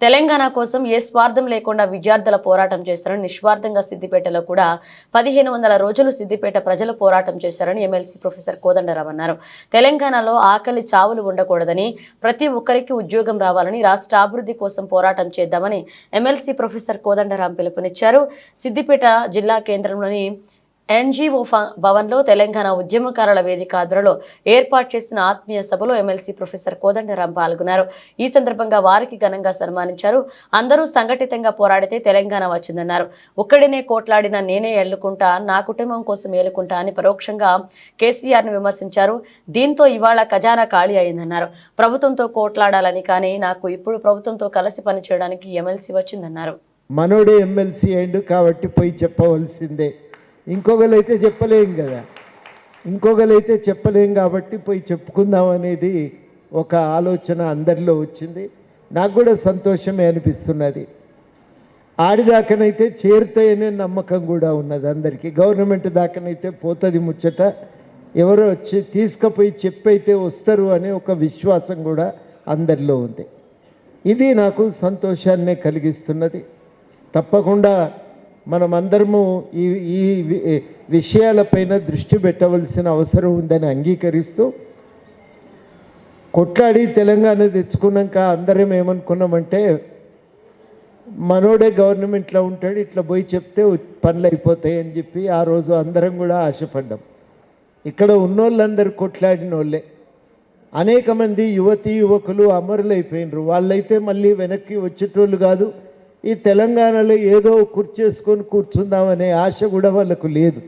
తెలంగాణ కోసం ఏ స్వార్థం లేకుండా విద్యార్థుల పోరాటం చేశారని నిస్వార్థంగా సిద్దిపేటలో కూడా పదిహేను వందల రోజులు సిద్దిపేట ప్రజలు పోరాటం చేశారని ఎమ్మెల్సీ ప్రొఫెసర్ కోదండరావు అన్నారు. తెలంగాణలో ఆకలి చావులు ఉండకూడదని ప్రతి ఒక్కరికి ఉద్యోగం రావాలని రాష్ట్ర అభివృద్ధి కోసం పోరాటం చేద్దామని ఎమ్మెల్సీ ప్రొఫెసర్ కోదండరాం పిలుపునిచ్చారు. సిద్దిపేట జిల్లా కేంద్రంలోని ఎన్జీఓ భవన్లో తెలంగాణ ఉద్యమకారుల వేదిక ఆధ్వర్యంలో ఏర్పాటు చేసిన ఆత్మీయ సభలో ఎమ్మెల్సీ ప్రొఫెసర్ కోదండరాం పాల్గొన్నారు. ఈ సందర్భంగా వారికి ఘనంగా సన్మానించారు. అందరూ సంఘటితంగా పోరాడితే తెలంగాణ వచ్చిందన్నారు. ఒక్కడినే కోట్లాడిన నేనే ఎల్లుకుంటా నా కుటుంబం కోసం ఏలుకుంటా అని పరోక్షంగా కేసీఆర్ను విమర్శించారు. దీంతో ఇవాళ ఖజానా ఖాళీ అయిందన్నారు. ప్రభుత్వంతో కోట్లాడాలని కానీ నాకు ఇప్పుడు ప్రభుత్వంతో కలిసి పనిచేయడానికి ఎమ్మెల్సీ వచ్చిందన్నారు. మనోడే ఎమ్మెల్సీ అయిండు కాబట్టి పోయి చెప్పవలసిందే. ఇంకొకరైతే చెప్పలేం కదా. ఇంకొకరైతే చెప్పలేం కాబట్టి పోయి చెప్పుకుందాం అనేది ఒక ఆలోచన అందరిలో వచ్చింది. నాకు కూడా సంతోషమే అనిపిస్తున్నది. ఆడిదాకనైతే చేరుతాయనే నమ్మకం కూడా ఉన్నది అందరికీ. గవర్నమెంట్ దాకనైతే పోతుంది ముచ్చట. ఎవరో వచ్చి తీసుకుపోయి చెప్పైతే వస్తారు అనే ఒక విశ్వాసం కూడా అందరిలో ఉంది. ఇది నాకు సంతోషాన్నే కలిగిస్తున్నది. తప్పకుండా మనమందరము ఈ ఈ వి- విషయాలపైన దృష్టి పెట్టవలసిన అవసరం ఉందని అంగీకరిస్తూ కొట్లాడి తెలంగాణ తెచ్చుకున్నాక అందరం ఏమనుకున్నామంటే మనోడే గవర్నమెంట్లో ఉంటాడు ఇట్లా పోయి చెప్తే పనులు అయిపోతాయి అని చెప్పి ఆ రోజు అందరం కూడా ఆశపడ్డాం. ఇక్కడ ఉన్నోళ్ళందరూ కొట్లాడిన వాళ్ళే అనేక మంది యువతి యువకులు అమరులైపోయినరు. వాళ్ళైతే మళ్ళీ వెనక్కి వచ్చేటోళ్ళు కాదు ఈ తెలంగాణలో ఏదో కూర్చేసుకొని కూర్చుందామనే ఆశ కూడా వాళ్ళకు లేదు.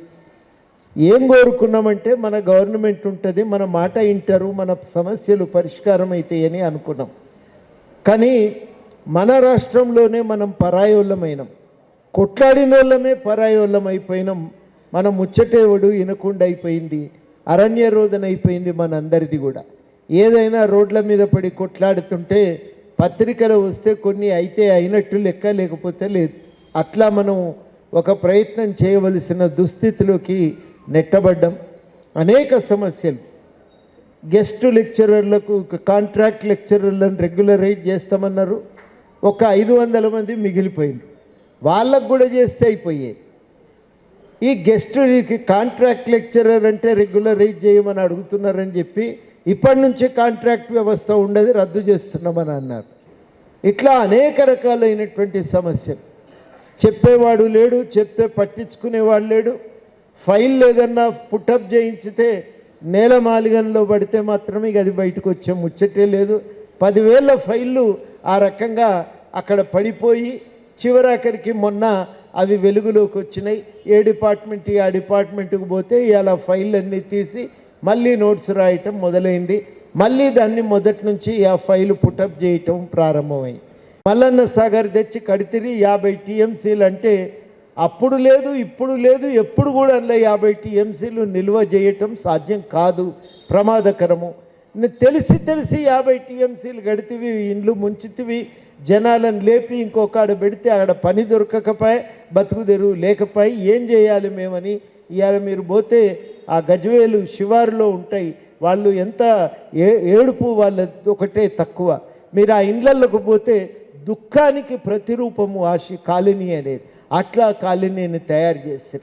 ఏం కోరుకున్నామంటే మన గవర్నమెంట్ ఉంటుంది మన మాట వింటారు మన సమస్యలు పరిష్కారం అవుతాయని అనుకున్నాం. కానీ మన రాష్ట్రంలోనే మనం పరాయోళ్ళమైనాం. కొట్లాడిన వాళ్ళమే పరాయోళ్ళం అయిపోయినాం మనం ముచ్చటేవుడు వినకుండా అయిపోయింది అరణ్య రోదన అయిపోయింది మనందరిది కూడా. ఏదైనా రోడ్ల మీద పడి కొట్లాడుతుంటే పత్రికలు వస్తే కొన్ని అయితే అయినట్టు లెక్క లేకపోతే లేదు. అట్లా మనం ఒక ప్రయత్నం చేయవలసిన దుస్థితిలోకి నెట్టబడ్డం అనేక సమస్యలు. గెస్ట్ లెక్చరర్లకు కాంట్రాక్ట్ లెక్చరర్లను రెగ్యులరైజ్ చేస్తామన్నారు. ఒక ఐదు వందల మంది మిగిలిపోయింది వాళ్ళకు కూడా చేస్తే అయిపోయేది ఈ గెస్ట్ కాంట్రాక్ట్ లెక్చరర్ అంటే రెగ్యులరైజ్ చేయమని అడుగుతున్నారని చెప్పి ఇప్పటి నుంచే కాంట్రాక్ట్ వ్యవస్థ ఉండదు రద్దు చేస్తున్నామని అన్నారు. ఇట్లా అనేక రకాలైనటువంటి సమస్యలు. చెప్పేవాడు లేడు చెప్తే పట్టించుకునేవాడు లేడు. ఫైల్ ఏదన్నా పుట్టప్ చేయించితే నేల మాలిగంలో పడితే మాత్రమే ఇక అది బయటకు వచ్చే ముచ్చటే లేదు. పదివేల ఫైళ్ళు ఆ రకంగా అక్కడ పడిపోయి చివరాఖరికి మొన్న అవి వెలుగులోకి వచ్చినాయి. ఏ డిపార్ట్మెంట్ ఆ డిపార్ట్మెంట్కి పోతే ఇలా ఫైల్ అన్నీ తీసి మళ్ళీ నోట్స్ రాయటం మొదలైంది. మళ్ళీ దాన్ని మొదటి నుంచి ఆ ఫైల్ పుటప్ చేయటం ప్రారంభమైంది మల్లన్న సాగర్ తెచ్చి కడితిరి యాభై టీఎంసీలు అంటే అప్పుడు లేదు ఇప్పుడు లేదు ఎప్పుడు కూడా అందులో యాభై టీఎంసీలు నిల్వ చేయటం సాధ్యం కాదు ప్రమాదకరము. తెలిసి తెలిసి యాభై టీఎంసీలు గడితివి ఇండ్లు ముంచితివి జనాలను లేపి ఇంకొక పెడితే అక్కడ పని దొరకకపోయి బతుకు తెరువు లేకపోయి ఏం చేయాలి మేమని ఇవాళ మీరు పోతే ఆ గజవేలు శివారులో ఉంటాయి. వాళ్ళు ఎంత ఏ ఏడుపు వాళ్ళ ఒకటే తక్కువ. మీరు ఆ ఇండ్లలోకి పోతే దుఃఖానికి ప్రతిరూపము ఆ కాలనీ అనేది. అట్లా కాలనీని తయారు చేస్తారు.